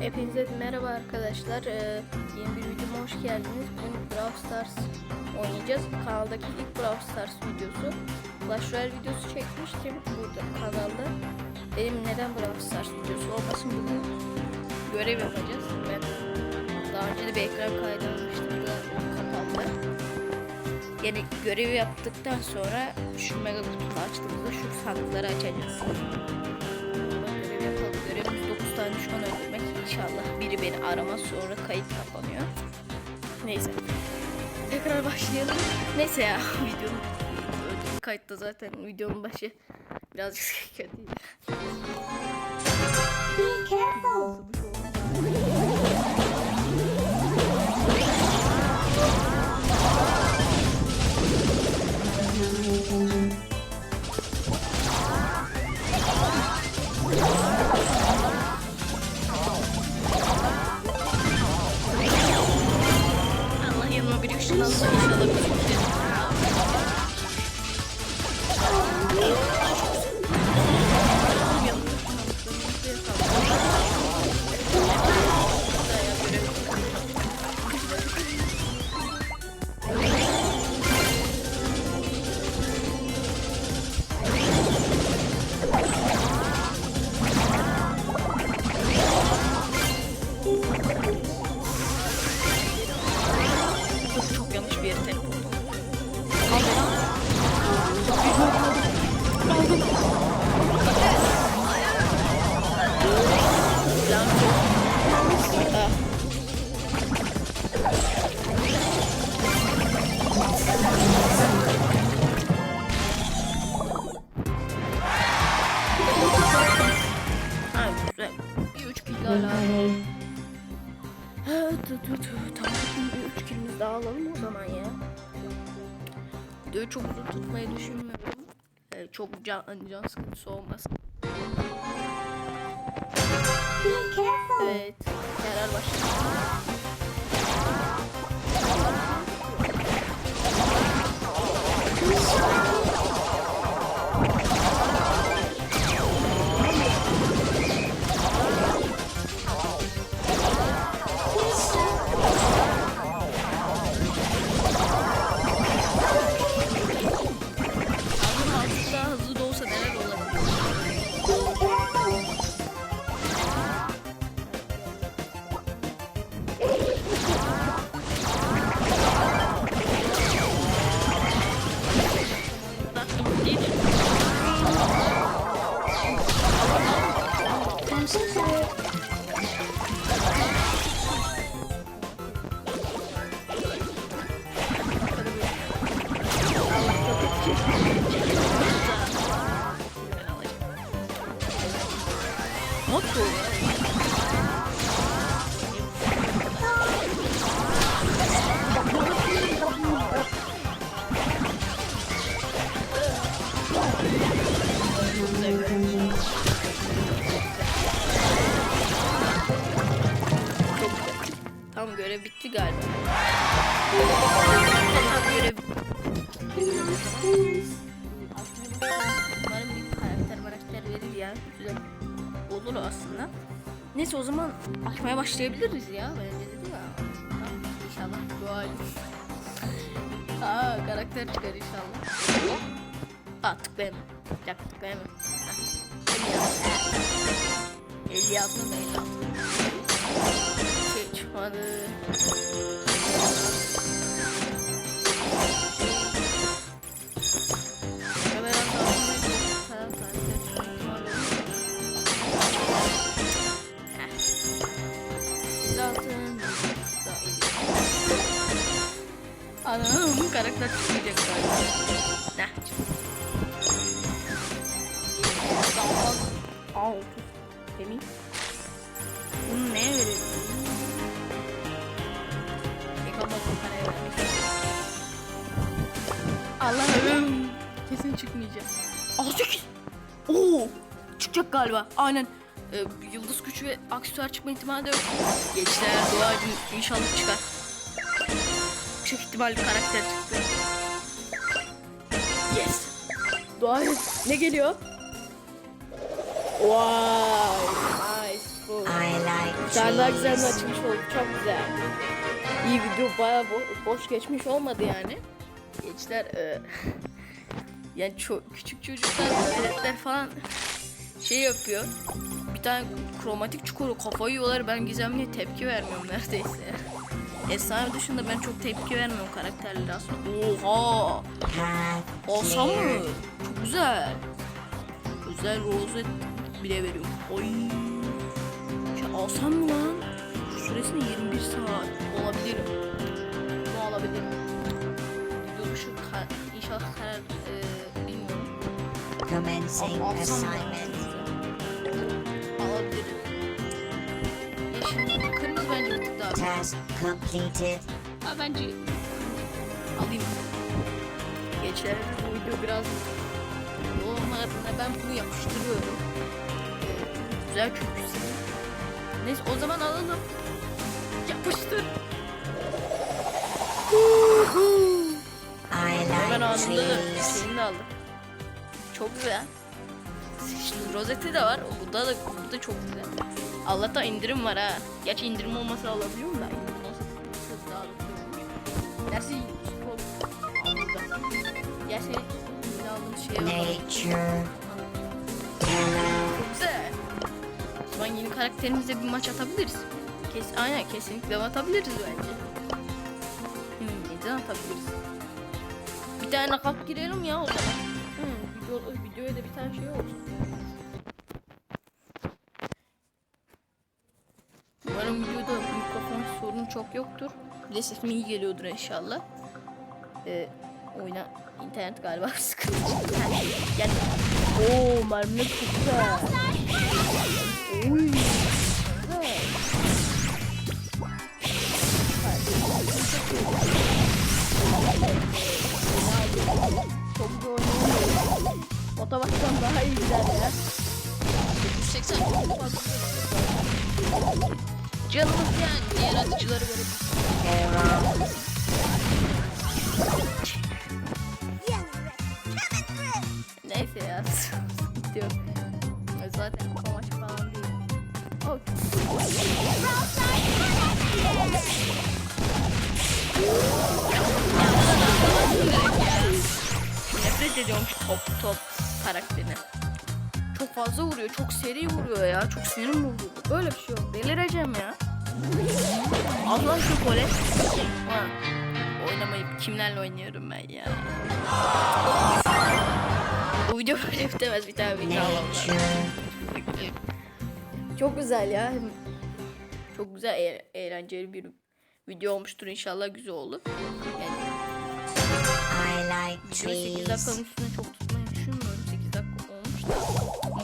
Hepinize merhaba arkadaşlar. Ee, yeni bir videoma hoş geldiniz. Bugün Brawl Stars oynayacağız. Kanaldaki ilk Brawl Stars videosu. Clash Royale videosu çekmiştim burada kanalda. Benim neden Brawl Stars videosu olmasın bugün görev yapacağız. Ben daha önce de bir ekran kaydı almıştım kapandı. Yani görevi yaptıktan sonra şu mega kutuyu açtığımızda şu sandıkları açacağız. Görev yapalım. Görevimiz 9 tane düşman öldürmek. İnşallah biri beni aramaz sonra kayıt kapanıyor. Neyse. Tekrar başlayalım. Neyse ya videonun kayıtta zaten videonun başı birazcık kötüydü. Be careful. Ha güzel. Bir üç kill daha lazım. Ha, tü tü tü. Tamam bir üç kilimiz daha alalım o zaman ya. Videoyu çok uzun tutmayı düşünmüyorum. Ee, çok can, can sıkıntısı careful. Evet. Karar başladı. Tam görev bitti galiba. Tam görev Umarım bir karakter karakter verir ya. Güzel olur aslında. Neyse o zaman açmaya başlayabiliriz ya. Bence dedi ya. Tamam, İnşallah dua. Aa karakter çıkar inşallah. Aa tıklayamam. Bir dakika tıklayamam. 50 yazma da 50 yazma. Da Anam karakter çıkmayacak galiba. Çıkmayacak. 68. Oo. Çıkacak galiba. Aynen. Ee, yıldız gücü ve aksesuar çıkma ihtimali de yok. Gençler dua edin. İnşallah çıkar. Yüksek ihtimalle karakter çıktı. Yes. Dua et. Ne geliyor? Wow. Nice. Bu. I like tane daha güzel bir açılış oldu. Çok güzel. İyi video bayağı bo- boş geçmiş olmadı yani. Gençler e, yani çok küçük çocuklar veletler falan şey yapıyor. Bir tane kromatik çukuru kafayı yiyorlar. Ben Gizemli'ye tepki vermiyorum neredeyse. Efsane dışında ben çok tepki vermiyorum karakterlere aslında. Oha! Olsa mı? Çok güzel. Özel rozet bile veriyorum. Oy. Şey alsam mı lan? Commencing Al- assignment. Kırmızı bence bir tık daha. Task completed. Ha bence alayım. Geçer bu video biraz yorumlarına ben bunu yapıştırıyorum. Ee, güzel çünkü Neyse o zaman alalım. Yapıştır. Like anında şeyini de aldım. Çok güzel. Şimdi rozeti de var. Burada da burada çok güzel. Allah'tan indirim var ha. Gerçi indirim olmasa alabiliyorum da. indirim olsa çok daha da spor. Gerçi aldığım. Nature. Çok güzel. O zaman yeni karakterimizle bir maç atabiliriz. Kes, aynen kesinlikle atabiliriz bence. Hmm, neden atabiliriz? Bir tane nakap girelim ya o zaman. Hmm, video, videoya da bir tane şey olsun. Umarım videoda mikrofon sorunu çok yoktur. Bir sesim iyi geliyordur inşallah. Ee, oyna internet galiba sıkıntı. Yani, ooo mermi çok güzel. Oy. Çok güzel Motivasyon daha iyi gider ya. 180 çok fazla. Canımız yani diğer atıcıları Arrow. Neyse ya. Sıkıntı yok. Zaten bu maç falan değil. Oh. Nefret ediyorum top top karakterine. Çok fazla vuruyor, çok seri vuruyor ya. Çok sinirim vuruyor. Böyle bir şey yok. Delireceğim ya. Al lan şu kole. Ha. Oynamayıp kimlerle oynuyorum ben ya. Bu video böyle bitemez bir tane video alalım. Çok güzel ya. Çok güzel eğ- eğlenceli bir video olmuştur inşallah güzel olur. Yani I like video 8 trees. dakikanın üstüne çok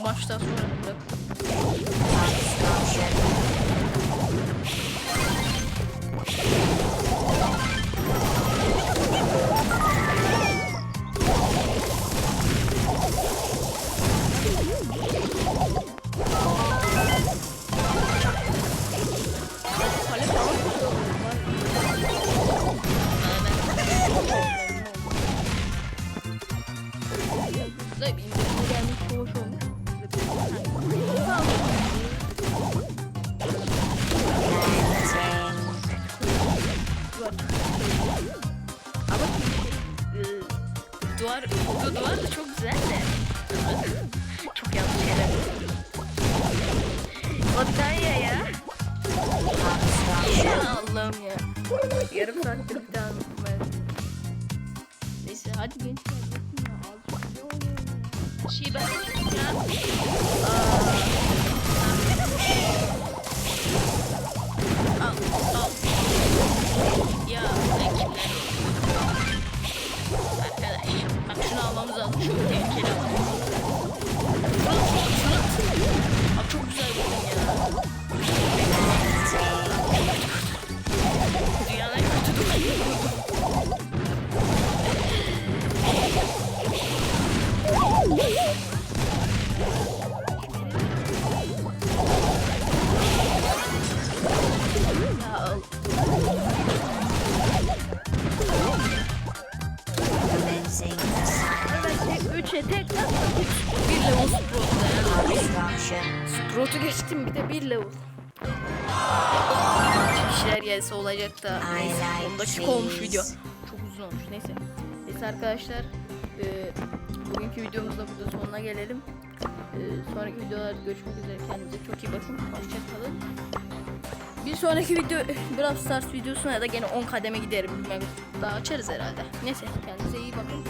maçtan sonra bırak. Duvar da çok güzel de. çok yanlış yere. O bir daha ye ya. Ya Allah'ım ya. Yarım saattir bir daha ben. Neyse hadi gençler? Şey ben ya. Aa. Al al. Ya 存続できる bir. Sprout'u geçtim bir de bir level. İki kişiler gelse olacak da. Neyse. like 10 dakika olmuş video. Çok uzun olmuş. Neyse. Neyse arkadaşlar. E, bugünkü videomuzda burada sonuna gelelim. E, sonraki videolarda görüşmek üzere. Kendinize çok iyi bakın. Hoşçakalın. Bir sonraki video Brawl Stars videosuna da gene 10 kademe giderim. Bilmem. Daha açarız herhalde. Neyse kendinize iyi bakın.